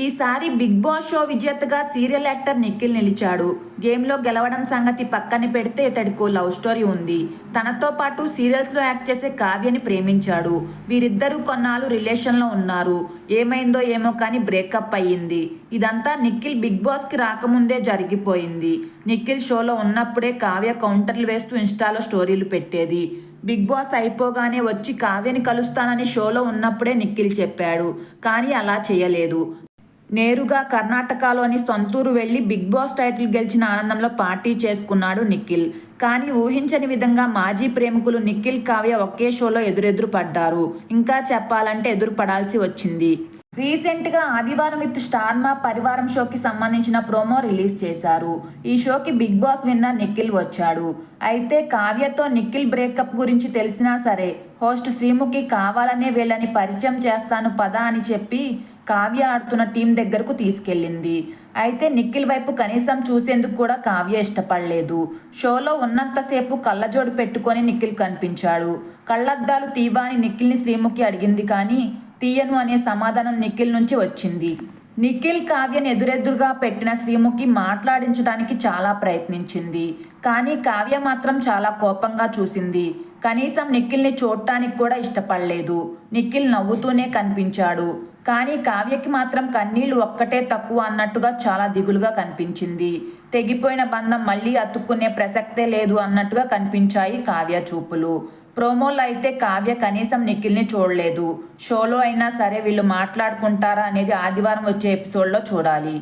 ఈసారి Bigg Boss show విజేతగా serial actor Nikhil నిలిచాడు. గేమ్లో గెలవడం సంగతి పక్కన పెడితే ఇతడికో లవ్ స్టోరీ ఉంది. తనతో పాటు సీరియల్స్లో యాక్ట్ చేసే కావ్యని ప్రేమించాడు. వీరిద్దరూ కొన్నాళ్ళు రిలేషన్లో ఉన్నారు. ఏమైందో ఏమో కానీ బ్రేకప్ అయ్యింది. ఇదంతా నిఖిల్ బిగ్ బాస్కి రాకముందే జరిగిపోయింది. నిఖిల్ షోలో ఉన్నప్పుడే కావ్య కౌంటర్లు వేస్తూ ఇన్స్టాలో స్టోరీలు పెట్టేది. బిగ్ బాస్ అయిపోగానే వచ్చి కావ్యని కలుస్తానని షోలో ఉన్నప్పుడే నిఖిల్ చెప్పాడు. కానీ అలా చేయలేదు. నేరుగా కర్ణాటకలోని సొంతూరు వెళ్ళి బిగ్ బాస్ టైటిల్ గెలిచిన ఆనందంలో పార్టీ చేసుకున్నాడు నిఖిల్. కానీ ఊహించని విధంగా మాజీ ప్రేమికులు నిఖిల్ కావ్య ఒకే షోలో ఎదురెదురు పడ్డారు. ఇంకా చెప్పాలంటే ఎదురు పడాల్సి వచ్చింది. రీసెంట్గా ఆదివారం విత్ స్టార్ మా పరివారం షోకి సంబంధించిన ప్రోమో రిలీజ్ చేశారు. ఈ షోకి బిగ్ బాస్ విన్నర్ నిఖిల్ వచ్చాడు. అయితే కావ్యతో నిఖిల్ బ్రేకప్ గురించి తెలిసినా సరే హోస్ట్ శ్రీముఖి కావాలనే వీళ్ళని పరిచయం చేస్తాను పద అని చెప్పి కావ్య ఆడుతున్న టీం దగ్గరకు తీసుకెళ్ళింది. అయితే నిఖిల్ వైపు కనీసం చూసేందుకు కూడా కావ్య ఇష్టపడలేదు. షోలో ఉన్నంతసేపు కళ్ళజోడు పెట్టుకొని నిఖిల్ కనిపించాడు. కళ్ళద్దాలు తీవా అని నిఖిల్ని శ్రీముఖి అడిగింది కానీ తీయను అనే సమాధానం నిఖిల్ నుంచి వచ్చింది. నిఖిల్ కావ్యను ఎదురెదురుగా పెట్టిన శ్రీముఖి మాట్లాడించడానికి చాలా ప్రయత్నించింది. కానీ కావ్య మాత్రం చాలా కోపంగా చూసింది. కనీసం నిఖిల్ని చూడటానికి కూడా ఇష్టపడలేదు. నిఖిల్ నవ్వుతూనే కనిపించాడు. కానీ కావ్యకి మాత్రం కన్నీళ్ళు ఒక్కటే తక్కువ అన్నట్టుగా చాలా దిగులుగా కనిపించింది. తెగిపోయిన బంధం మళ్ళీ అతుక్కునే ప్రసక్తే లేదు అన్నట్టుగా కనిపించాయి కావ్య చూపులు. ప్రోమోలో అయితే కావ్య కనీసం నిఖిల్ని చూడలేదు. షోలో అయినా సరే వీళ్ళు మాట్లాడుకుంటారా అనేది ఆదివారం వచ్చే ఎపిసోడ్లో చూడాలి.